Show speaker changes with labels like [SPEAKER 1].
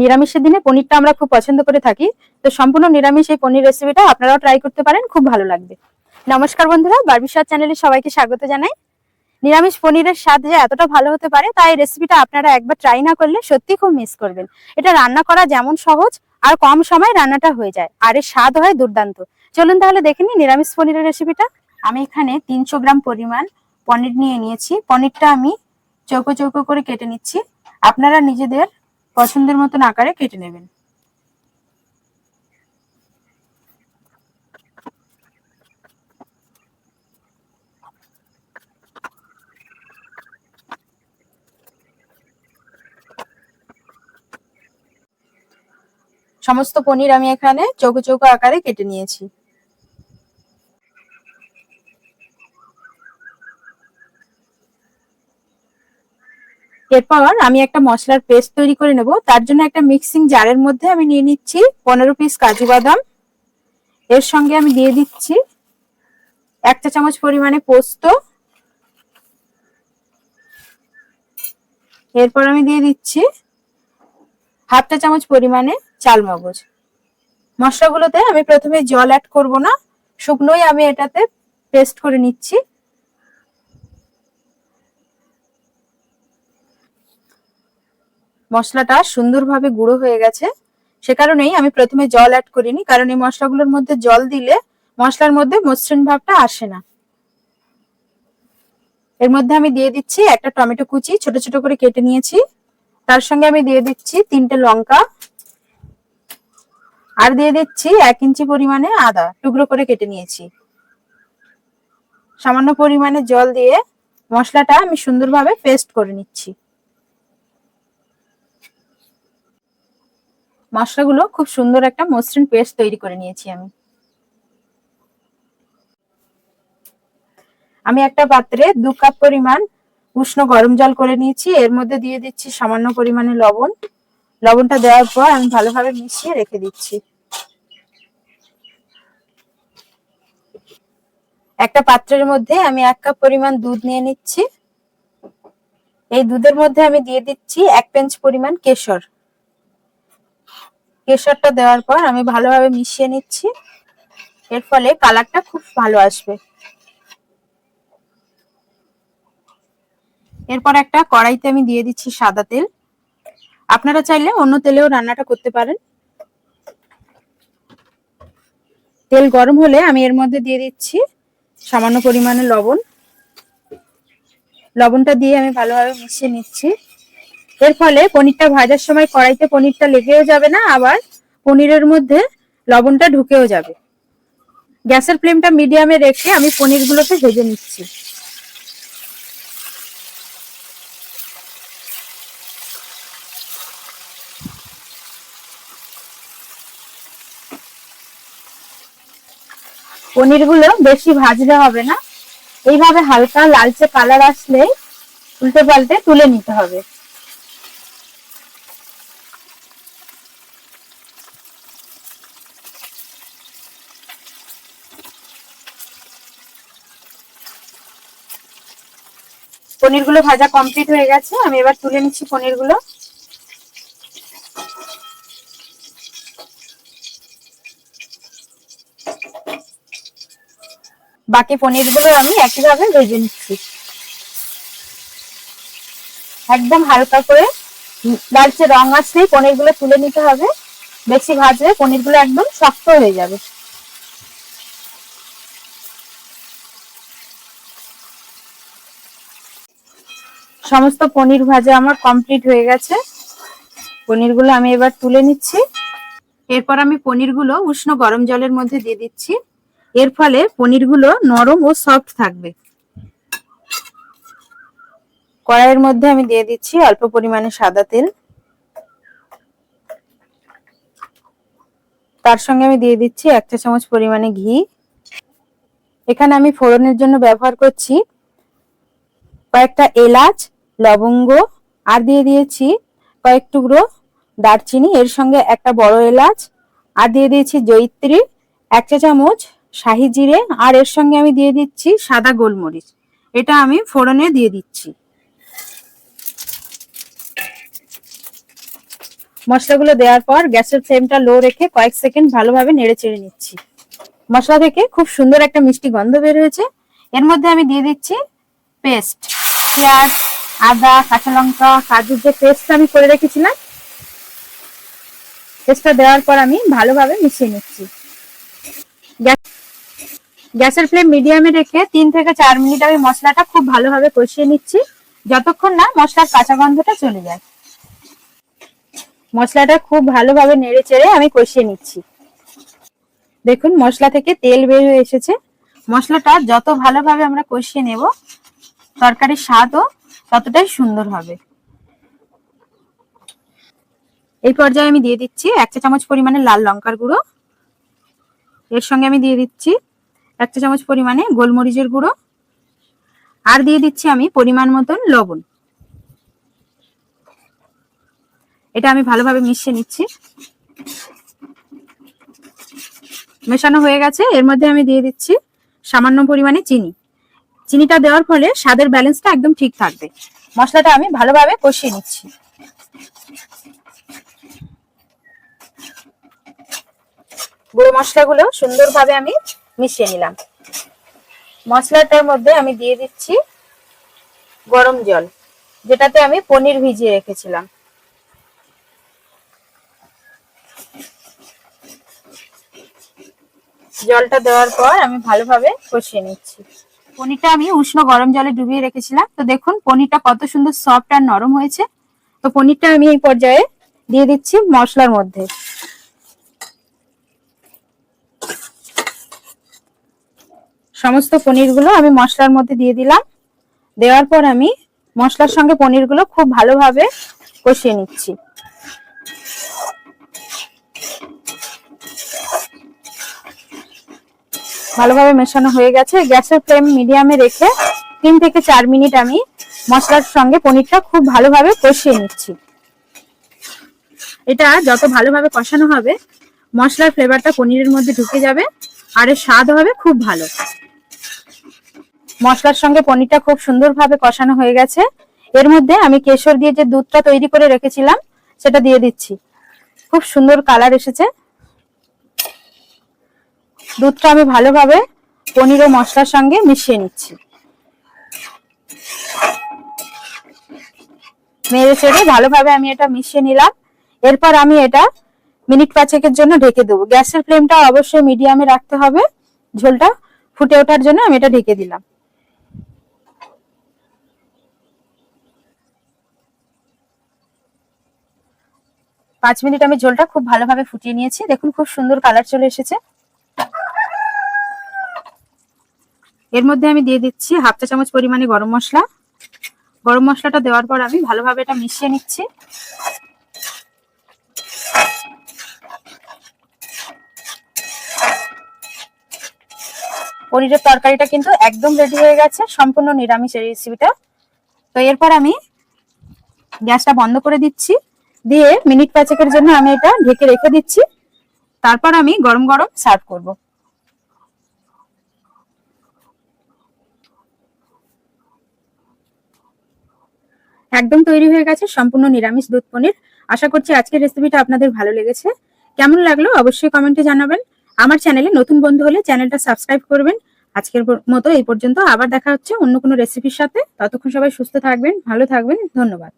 [SPEAKER 1] নিরামিষের দিনে পনিরটা আমরা খুব পছন্দ করে থাকি। তো সম্পূর্ণ নিরামিষ এই পনির রেসিপিটা আপনারাও ট্রাই করতে পারেন, খুব ভালো লাগবে। নমস্কার বন্ধুরা বারবিস্বাদ চ্যানেলে সবাইকে স্বাগত জানাই। নিরামিষ পনিরের স্বাদ যে এতটা ভালো হতে পারে, তাই রেসিপিটা আপনারা একবার ট্রাই না করলে সত্যি খুব মিস করবেন। এটা রান্না করা যেমন সহজ আর কম সময় রান্নাটা হয়ে যায়, আর এর স্বাদ হয় দুর্দান্ত। চলুন তাহলে দেখে নিই নিরামিষ পনিরের রেসিপিটা আমি এখানে তিনশো গ্রাম পরিমাণ পনির নিয়ে নিয়েছি। পনিরটা আমি চৌকো চৌকো করে কেটে নিচ্ছি। আপনারা নিজেদের পছন্দের মতন আকারে কেটে নেবেন। সমস্ত পনির আমি এখানে চৌকো চৌকো আকারে কেটে নিয়েছি। এরপর আমি একটা মশলার পেস্ট তৈরি করে নেব। তার জন্য একটা মিক্সিং জারের মধ্যে আমি নিয়ে নিচ্ছি পনেরো পিস কাজু বাদাম। এর সঙ্গে আমি দিয়ে দিচ্ছি এক চা চামচ পরিমাণে পোস্ত। এরপর আমি দিয়ে দিচ্ছি হাফ চা চামচ পরিমাণে চাল মগজ। মশলাগুলোতে আমি প্রথমে জল অ্যাড করব না। শুকনোই আমি এটাতে পেস্ট করে নিচ্ছি। মশলাটা সুন্দরভাবে গুঁড়ো হয়ে গেছে। সে কারণেই আমি প্রথমে জল অ্যাড করিনি, কারণ এই মশলাগুলোর মধ্যে জল দিলে মশলার মধ্যে মসৃণ ভাবটা আসে না। এর মধ্যে আমি দিয়ে দিচ্ছি একটা টমেটো কুচি, ছোট ছোট করে কেটে নিয়েছি। তার সঙ্গে আমি দিয়ে দিচ্ছি তিনটে লঙ্কা। আর দিয়ে দিচ্ছি এক ইঞ্চি পরিমাণে আদা, টুকরো করে কেটে নিয়েছি। সামান্য পরিমাণে জল দিয়ে মশলাটা আমি সুন্দরভাবে পেস্ট করে নিচ্ছি। মশলাগুলো খুব সুন্দর একটা মসৃণ পেস্ট তৈরি করে নিয়েছি আমি। আমি একটা পাত্রে দু কাপ পরিমাণ উষ্ণ গরম জল করে নিয়েছি। এর মধ্যে দিয়ে দিচ্ছি সামান্য পরিমাণে লবণ। লবণটা দেওয়ার পর আমি ভালোভাবে মিশিয়ে রেখে দিচ্ছি। একটা পাত্রের মধ্যে আমি এক কাপ পরিমাণ দুধ নিয়ে নিচ্ছি। এই দুধের মধ্যে আমি দিয়ে দিচ্ছি এক পেঞ্চ পরিমাণ কেশর। কেশরটা দেওয়ার পর আমি ভালোভাবে মিশিয়ে নিচ্ছি। এর ফলে কালারটা খুব ভালো আসবে। এরপর একটা কড়াইতে আমি দিয়ে দিচ্ছি সাদা তেল। আপনারা চাইলে অন্য তেলেও রান্নাটা করতে পারেন। তেল গরম হলে আমি এর মধ্যে দিয়ে দিচ্ছি সামান্য পরিমাণে লবণ। লবণটা দিয়ে আমি ভালোভাবে মিশিয়ে নিচ্ছি। এর ফলে পনিরটা ভাজার সময় কড়াইতে পনিরটা লেগেও যাবে না, আবার পনিরের মধ্যে লবণটা ঢুকেও যাবে। গ্যাসের ফ্লেমটা মিডিয়ামে রেখে আমি পনিরগুলোকে ভেজে নিচ্ছি। পনিরগুলো বেশি ভাজলে হবে না। এইভাবে হালকা লালচে কালার আসলেই উল্টে পাল্টে তুলে নিতে হবে। পনিরগুলো ভাজা কমপ্লিট হয়ে গেছে। আমি এবার তুলে নিচ্ছি পনিরগুলো। বাকি পনিরগুলো আমি একইভাবে ভেজে নিচ্ছি। একদম হালকা করে। লালচে রং আসলেই পনিরগুলো তুলে নিতে হবে। বেশি ভাজলে পনিরগুলো একদম শক্ত হয়ে যাবে। সমস্ত পনির ভাজা আমার কমপ্লিট হয়ে গেছে। পনিরগুলো আমি এবার তুলে নিচ্ছি। এরপর আমি পনিরগুলো উষ্ণ গরম জলের মধ্যে দিয়ে দিচ্ছি। এর ফলে পনিরগুলো নরম ও সফট থাকবে। কড়াইয়ের মধ্যে আমি দিয়ে দিচ্ছি অল্প পরিমাণে সাদা তেল। তার সঙ্গে আমি দিয়ে দিচ্ছি এক চা চামচ পরিমাণে ঘি। এখানে আমি ফোড়নের জন্য ব্যবহার করছি কয়েকটা এলাচ লবঙ্গ, আর দিয়ে দিয়েছি কয়েক টুকরো দারচিনি, এর সঙ্গে একটা বড় এলাচ, আর দিয়ে দিয়েছি জৈত্রী এক চা চামচ শাহি জিরে, আর এর সঙ্গে আমি দিয়ে দিচ্ছি সাদা গোলমরিচ। এটা আমি ফোড়নে দিয়ে দিচ্ছি। মশলাগুলো দেওয়ার পর গ্যাসের ফ্লেমটা লো রেখে কয়েক সেকেন্ড ভালোভাবে নেড়ে চেড়ে নিচ্ছি। মশলা থেকে খুব সুন্দর একটা মিষ্টি গন্ধ বের হয়েছে। এর মধ্যে আমি দিয়ে দিচ্ছি পেস্ট, পেঁয়াজ আদা, কাঁচা লঙ্কা, কাজুর যে পেস্ট আমি করে রেখেছিলাম পেস্টটা দেওয়ার পর আমি ভালোভাবে মিশিয়ে নিচ্ছি। গ্যাস- গ্যাসের ফ্লেম মিডিয়ামে রেখে তিন থেকে চার মিনিট আমি মশলাটা খুব ভালোভাবে কষিয়ে নিচ্ছি, যতক্ষণ না মশলার কাঁচা গন্ধটা চলে যায়। মশলাটা খুব ভালোভাবে নেড়ে চেড়ে আমি কষিয়ে নিচ্ছি। দেখুন, মশলা থেকে তেল বের হয়ে এসেছে। মশলাটা যত ভালোভাবে আমরা কষিয়ে নেব, তরকারির স্বাদও ততটাই সুন্দর হবে। এই পর্যায়ে আমি দিয়ে দিচ্ছি এক চা চামচ পরিমাণে লাল লঙ্কার গুঁড়ো। এর সঙ্গে আমি দিয়ে দিচ্ছি এক চা চামচ পরিমাণে গোলমরিচের গুঁড়ো। আর দিয়ে দিচ্ছি আমি পরিমাণ মতন লবণ। এটা আমি ভালোভাবে মিশিয়ে নিচ্ছি। মেশানো হয়ে গেছে। এর মধ্যে আমি দিয়ে দিচ্ছি সামান্য পরিমাণে চিনি। চিনিটা দেওয়ার ফলে স্বাদের ব্যালেন্সটা একদম ঠিক থাকবে। মশলাটা আমি ভালোভাবে কষিয়ে নিচ্ছি। গুঁড়ো মশলাগুলো সুন্দরভাবে আমি মিশিয়ে নিলাম। মশলাটার মধ্যে আমি দিয়ে দিচ্ছি গরম জল, যেটাতে আমি পনির ভিজিয়ে রেখেছিলাম। জলটা দেওয়ার পর আমি ভালোভাবে কষিয়ে নিচ্ছি। পনিরটা আমি উষ্ণ গরম জলে ডুবিয়ে রেখেছিলাম। তো দেখুন, পনিরটা কত সুন্দর সফট আর নরম হয়েছে। তো পনিরটা আমি এই পর্যায়ে দিয়ে দিচ্ছি মশলার মধ্যে। সমস্ত পনিরগুলো আমি মশলার মধ্যে দিয়ে দিলাম। দেওয়ার পর আমি মশলার সঙ্গে পনিরগুলো খুব ভালোভাবে কষিয়ে নিচ্ছি। ভালোভাবে মেশানো হয়ে গেছে। গ্যাসের ফ্লেম মিডিয়ামে রেখে তিন থেকে চার মিনিট আমি মশলার সঙ্গে পনিরটা খুব ভালোভাবে কষিয়ে নিচ্ছি। এটা যত ভালোভাবে কষানো হবে, মশলার ফ্লেভারটা পনিরের মধ্যে ঢুকে যাবে আর এর স্বাদ হবে খুব ভালো। মশলার সঙ্গে পনিরটা খুব সুন্দরভাবে কষানো হয়ে গেছে। এর মধ্যে আমি কেশর দিয়ে যে দুধটা তৈরি করে রেখেছিলাম, সেটা দিয়ে দিচ্ছি। খুব সুন্দর কালার এসেছে। দুধটা আমি ভালোভাবে পনির ও মশলার সঙ্গে মিশিয়ে নিচ্ছি। মেরে চেড়ে ভালোভাবে আমি এটা মিশিয়ে নিলাম। এরপর আমি এটা মিনিট পাঁচেকের জন্য ঢেকে দেবো। গ্যাসের ফ্লেমটা অবশ্যই মিডিয়ামে রাখতে হবে। ঝোলটা ফুটে ওঠার জন্য আমি এটা ঢেকে দিলাম। পাঁচ মিনিট আমি ঝোলটা খুব ভালোভাবে ফুটিয়ে নিয়েছি। দেখুন, খুব সুন্দর কালার চলে এসেছে। এর মধ্যে আমি দিয়ে দিচ্ছি হাফ চা চামচ পরিমাণে গরম মশলা। গরম মশলাটা দেওয়ার পর আমি ভালোভাবে এটা মিশিয়ে নিচ্ছি। পনিরের তরকারিটা কিন্তু একদম রেডি হয়ে গেছে, সম্পূর্ণ নিরামিষ এই রেসিপিটা তো এরপর আমি গ্যাসটা বন্ধ করে দিচ্ছি। দিয়ে মিনিট পাঁচেকের জন্য আমি এটা ঢেকে রেখে দিচ্ছি। তারপর আমি গরম গরম সার্ভ করব। একদম তৈরি হয়ে গেছে সম্পূর্ণ নিরামিষ দুধ পনির। আশা করছি আজকের রেসিপিটা আপনাদের ভালো লেগেছে। কেমন লাগল অবশ্যই কমেন্টে জানাবেন। আমার চ্যানেলে নতুন বন্ধু হলে চ্যানেলটা সাবস্ক্রাইব করবেন। আজকের মতো এই পর্যন্ত আবার দেখা হচ্ছে অন্য কোনো রেসিপির সাথে। ততক্ষণ সবাই সুস্থ থাকবেন, ভালো থাকবেন, ধন্যবাদ।